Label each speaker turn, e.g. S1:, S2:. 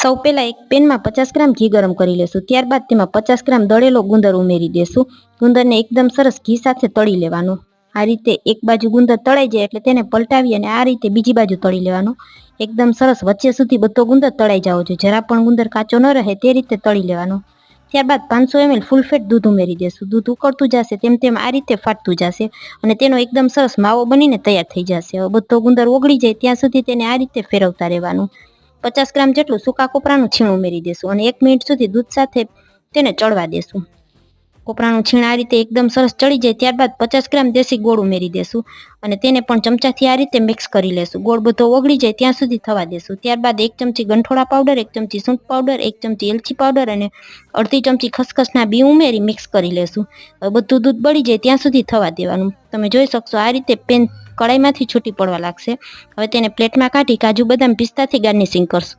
S1: સૌ પહેલાં એક પેનમાં પચાસ ગ્રામ ઘી ગરમ કરી લેશું. ત્યારબાદ તેમાં પચાસ ગ્રામ દળેલો ગુંદર ઉમેરી દેશું. ગુંદરને એકદમ સરસ ઘી સાથે તળી લેવાનું. આ રીતે એક બાજુ ગુંદર તળાઈ જાય એટલે તેને પલટાવી અને આ રીતે બીજી બાજુ તળી લેવાનું. એકદમ સરસ વચ્ચે સુધી બધો ગુંદર તળાઈ જવો જોઈએ. જરા પણ ગુંદર કાચો ન રહે તે રીતે તળી લેવાનો. ત્યારબાદ પાંચસો એમએલ ફૂલ ફેટ દૂધ ઉમેરી દેશું. દૂધ ઉકળતું જશે તેમ તેમ આ રીતે ફાટતું જશે અને તેનો એકદમ સરસ માવો બનીને તૈયાર થઈ જશે. બધો ગુંદર ઓગળી જાય ત્યાં સુધી તેને આ રીતે ફેરવતા રહેવાનું. પચાસ ગ્રામ જેટલું સૂકા કોપરાનું છીણ ઉમેરી દેશું અને એક મિનિટ સુધી દૂધ સાથે તેને ચડવા દેશું. કોપરાનું છીણ આ રીતે એકદમ સરસ ચડી જાય ત્યારબાદ પચાસ ગ્રામ દેશી ગોળ ઉમેરી દેશું અને તેને પણ ચમચાથી આ રીતે મિક્સ કરી લેશું. ગોળ બધો ઓગળી જાય ત્યાં સુધી થવા દેશું. ત્યારબાદ એક ચમચી ગંઠોળા પાવડર એક ચમચી સૂંઠ પાવડર એક ચમચી એલચી પાવડર અને અડધી ચમચી ખસખસના બી ઉમેરી મિક્સ કરી લેશું. બધું દૂધ બળી જાય ત્યાં સુધી થવા દેવાનું. તમે જોઈ શકશો આ રીતે પેન કડાઈમાંથી છૂટી પડવા લાગશે. હવે તેને પ્લેટમાં કાઢી કાજુ બદામ પિસ્તાથી ગાર્નિશિંગ કરશું.